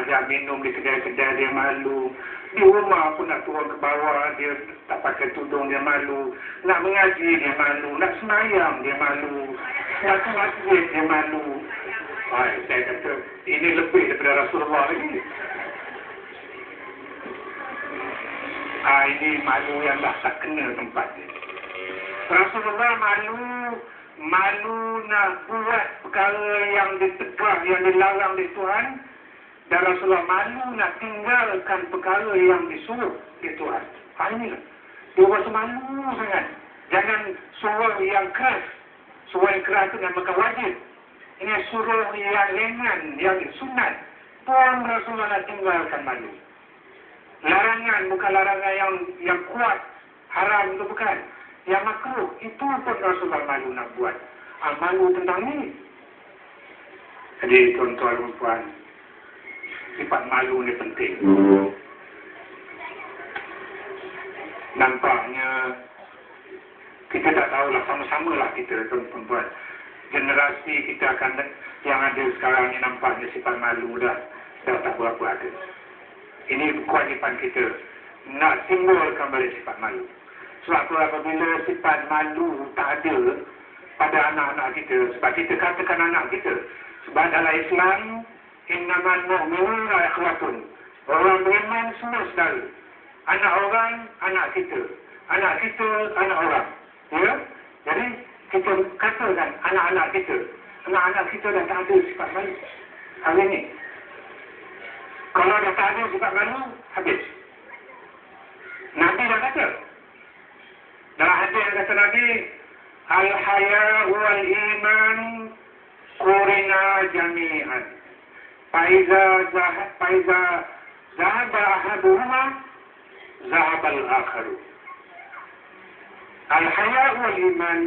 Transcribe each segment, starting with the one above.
ajak minum di kedai-kedai dia malu. Di rumah pun nak turun ke bawah dia tak pakai tudung dia malu. Nak mengaji dia malu. Nak semayang dia malu. Nak ke masjid dia malu. Hai, saya kata ini lebih daripada Rasulullah lagi. Ah, ini malu yang dah tak kena tempat dia. Rasulullah malu malu nak buat perkara yang ditegah, yang dilarang di Tuhan dan Rasulullah malu nak tinggalkan perkara yang disuruh di Tuhan. Ha, inilah. Dia rasa malu sangat. Jangan suruh yang keras. Suruh yang keras itu namakan wajib. Ini suruh yang ringan, yang sunat. Pun Rasulullah nak tinggalkan malu. Larangan bukan larangan yang yang kuat. Haram itu bukan yang makruh itu pun Rasulullah malu nak buat ah, malu tentang ni jadi tuan-tuan dan puan sifat malu ni penting nampaknya kita tak tahulah sama-sama lah kita tuan-tuan generasi kita akan yang ada sekarang ni nampaknya sifat malu dah dah tak berapa ada ini kewajipan kita nak simbolkan balik sifat malu sebab tu apabila sifat malu tak ada pada anak-anak kita. Sebab kita katakan anak kita. Sebab dalam Islam, innaman mu'minuna ikhwatun. Orang beriman semua saudara. Anak orang, anak kita. Anak kita, anak orang. Ya? Jadi, kita katakan anak-anak kita. Anak-anak kita dah tak ada sifat malu. Hari ini. Kalau dah tak ada sifat malu, habis. Nabi dah kata, dalam hadis yang kata Nabi, Al-haya wal iman kurina jami'an. Zahab, faiza zahab ahaduhuma, zahab al-akharu. Al-haya wal iman,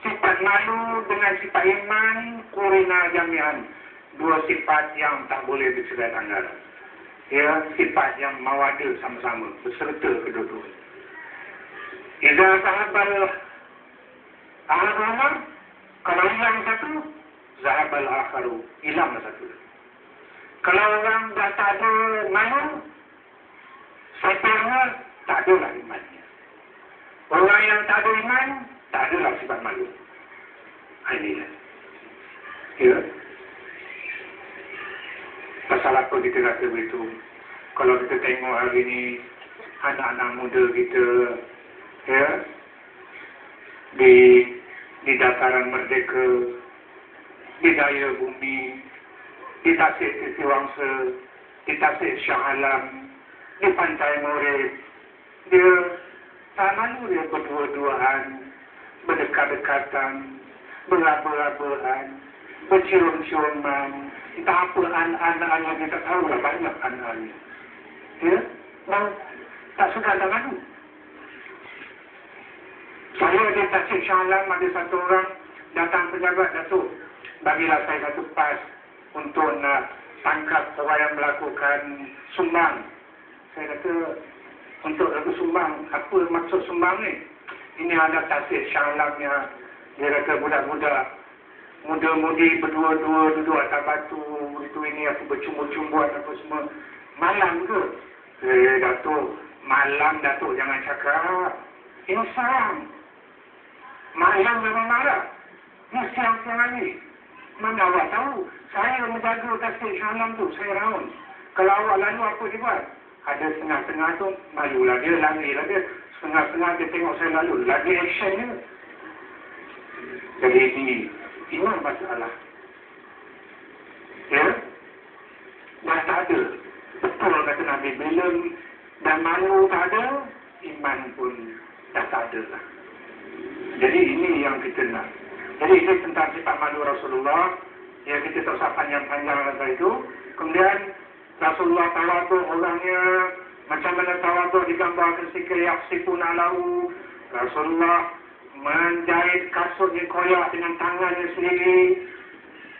sifat malu dengan sifat iman, kurina jami'an. Dua sifat yang tak boleh dicerai antara. Ya, sifat yang mawada sama-sama, berserta kedua-dua. Iza sahabal ahaduma, kalau hilang satu, zahabal akharu, hilang satu. Kalau orang dah tak ada malu, setelahnya tak ada lah imannya. Orang yang tak ada iman, tak ada lah sifat malu. Inilah. Ya. Pasal apa kita rasa begitu? Kalau kita tengok hari ini, anak-anak muda kita ya di di dataran merdeka di daya bumi di tasik sisi wangsa di tasik Shah Alam. Di pantai Murid dia tak malu dia berdua-duaan berdekat-dekatan berabur-aburan bercium-ciuman. Entah apa anak-anak yang tak tahu lah banyak anak-anak. Ya? Nah, tak suka tak malu? Saya di Tasik Shah Alam ada satu orang datang pejabat Datuk. Bagilah saya satu pas untuk nak tangkap orang yang melakukan sumbang. Saya kata, untuk lagu sumbang, apa maksud sumbang ni? Ini ada Tasik Shah Alamnya. Dia kata budak-budak muda-mudi berdua-dua duduk atas batu itu ini aku bercumbu-cumbuan apa semua. Malam ke? Eh, Datuk. Malam Datuk jangan cakap. Ini sarang. Malam memang marah. Ni siang-siang ni. Mana awak tahu? Saya menjaga kasih syalam tu. Saya raun. Kalau awak lalu apa dia buat? Ada setengah-setengah tu. Malulah dia. Lari lah dia. Setengah-setengah dia tengok saya lalu. Lagi action dia. Jadi ini. Ini masalah. Ya? Dah tak ada. Betul kata Nabi. Bila dan malu tak ada, iman pun dah tak ada lah. Jadi ini yang kita nak. Jadi ini tentang sifat malu Rasulullah yang kita tak usah panjang-panjang tentang itu. Kemudian Rasulullah tawadu orangnya macam mana tawadu digambarkan sikir yaksifun alahu. Rasulullah menjahit kasut di koyak dengan tangannya sendiri.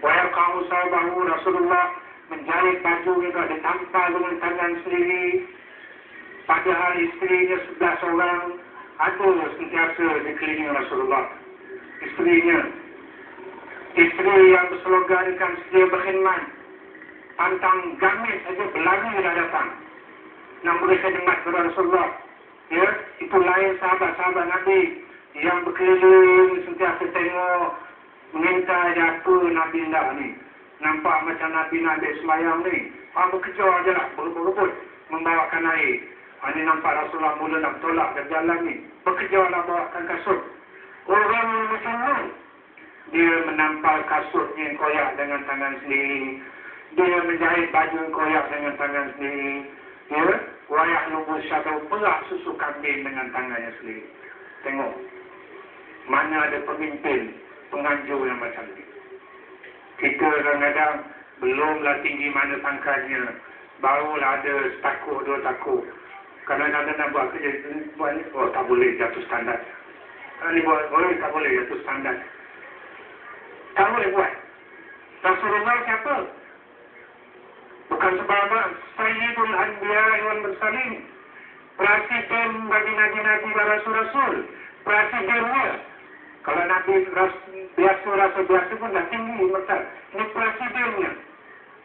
Wayar kamu sahabahu Rasulullah menjahit baju juga ditampal dengan tangan sendiri. Padahal istrinya sebelah seorang ada sentiasa di keliling Rasulullah. Isterinya. Isteri yang berslogankan sedia berkhidmat. pantang gamis saja berlari dah datang. Nak mereka dengar kepada Rasulullah. Ya, itu lain sahabat-sahabat Nabi yang berkeliling sentiasa tengok minta ada apa Nabi nak ni. Nampak macam Nabi nak ambil semayang ni. Ha, bekerja je lah, berebut-rebut membawakan air. Ha, ni nampak Rasulullah mula nak tolak ke jalan ni. Bekerja lah bawakan kasut. Orang macam ni. Dia menampal kasutnya koyak dengan tangan sendiri. Dia menjahit baju koyak dengan tangan sendiri. Ya, wayak nubus syatau perak susu kambing dengan tangannya sendiri. Tengok. Mana ada pemimpin penganjur yang macam ni. Kita kadang-kadang belumlah tinggi mana pangkatnya. Barulah ada setakuk, dua takuk. Kadang-kadang nak buat kerja, oh tak boleh jatuh standar. Buat, oh tak boleh jatuh standar. Tak boleh buat. Rasulullah siapa? Bukan sebab Sayyidul Anbiya wal Mursalin. Presiden bagi Nabi-Nabi dan Rasul-Rasul. Presidennya. Kalau Nabi biasa rasa biasa pun dah tinggi merta. Ini presidennya.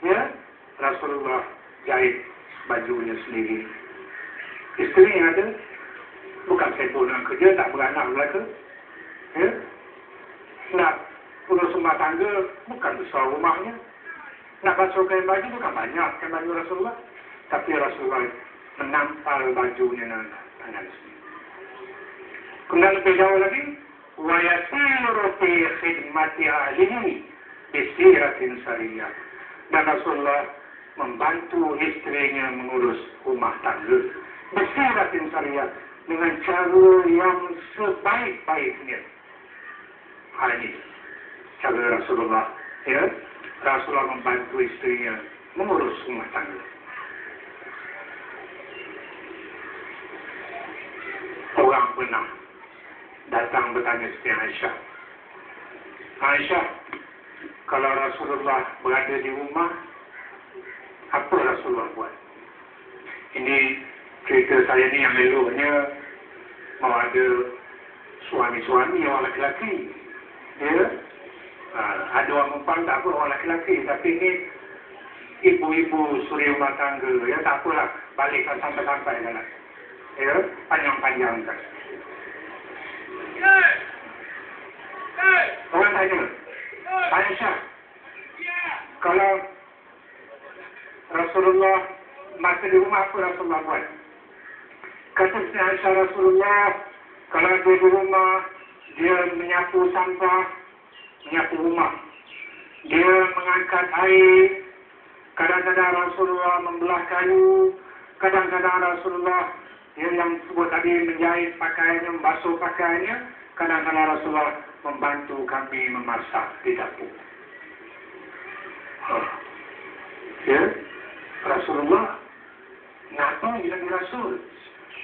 Ya, Rasulullah jahit bajunya sendiri. Isteri yang ada, bukan sibuk dengan kerja, tak beranak mereka. Ya? Nak urus rumah tangga, bukan besar rumahnya. Nak basuh kain baju, bukan banyak kain baju Rasulullah. Tapi Rasulullah menampal bajunya dengan tangan sendiri. Kemudian lebih jauh lagi, وَيَسِيرُ فِي خِدْمَةِ أَلِهِ بِسِيرَةٍ سَرِيَةٍ dan Rasulullah membantu istrinya mengurus rumah tangga. Besar dan dengan cara yang sebaik-baiknya. Hal ini cara Rasulullah. Ya? Rasulullah membantu istrinya mengurus rumah tangga. Orang benar datang bertanya Siti Aisyah. Aisyah, kalau Rasulullah berada di rumah, apa Rasulullah buat? Ini cerita saya ni yang eloknya mau ada suami-suami orang lelaki. Ya? Ha, ada orang perempuan tak apa orang lelaki. Tapi ini ibu-ibu suri rumah tangga. Ya, tak apalah. Balikkan sampai-sampai. Kan? Ya? Panjang-panjang kan. Orang tanya, Aisyah, kalau Rasulullah masa di rumah apa Rasulullah buat? Kata Aisyah Rasulullah, kalau dia di rumah, dia menyapu sampah, menyapu rumah. Dia mengangkat air, kadang-kadang Rasulullah membelah kayu, kadang-kadang Rasulullah dia yang sebut tadi menjahit pakaiannya, membasuh pakaiannya, kadang-kadang Rasulullah membantu kami memasak di dapur. Oh. Ya, Rasulullah Kenapa dia Nabi Rasul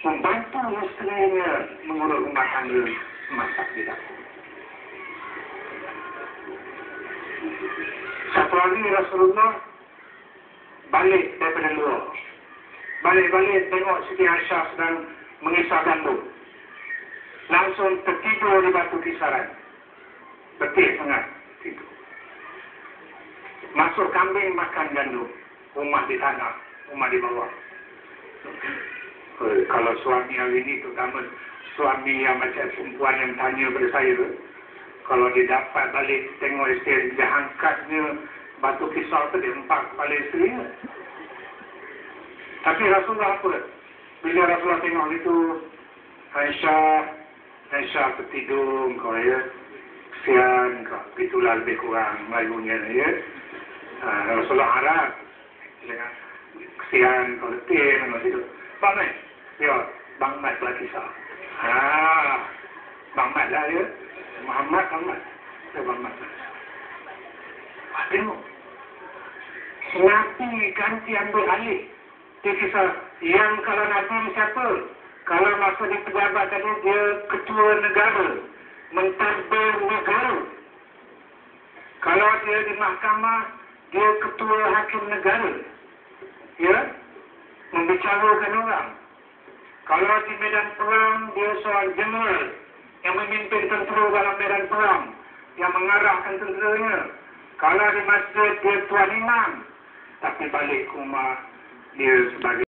membantu istrinya mengurus rumah tangga memasak di dapur. Satu hari Rasulullah balik daripada luar. Balik-balik tengok Siti Aisyah sedang mengisah gandum. Langsung tertidur di batu kisaran. Betul sangat tidur. Masuk kambing makan gandum. Rumah di tanah, rumah di bawah. Eh, kalau suami hari ini terutama suami yang macam perempuan yang tanya pada saya tu, kalau dia dapat balik tengok isteri dia angkatnya batu kisau tu dia empat kepala isteri tapi Rasulullah apa? Bila Rasulullah tengok itu Aisyah Aisyah tertidur kau ya Kesian kau. Itulah lebih kurang malunya ya. Uh, Rasulullah harap Kesian kau letih Kau tidur Bang Mat Ya Bang Mat lah kisah ha, Bang Mat lah ya Muhammad Bang Mat Ya Bang Mat Tengok Nabi ganti ambil alih dia kisah yang kalau Nabi siapa? Kalau masa di pejabat tadi dia ketua negara. Mentadbir negara. Kalau dia di mahkamah, dia ketua hakim negara. Ya? Membicarakan orang. Kalau di medan perang, dia seorang general yang memimpin tentera dalam medan perang. Yang mengarahkan tenteranya. Kalau di masjid, dia tuan imam tapi balik rumah dia sebagai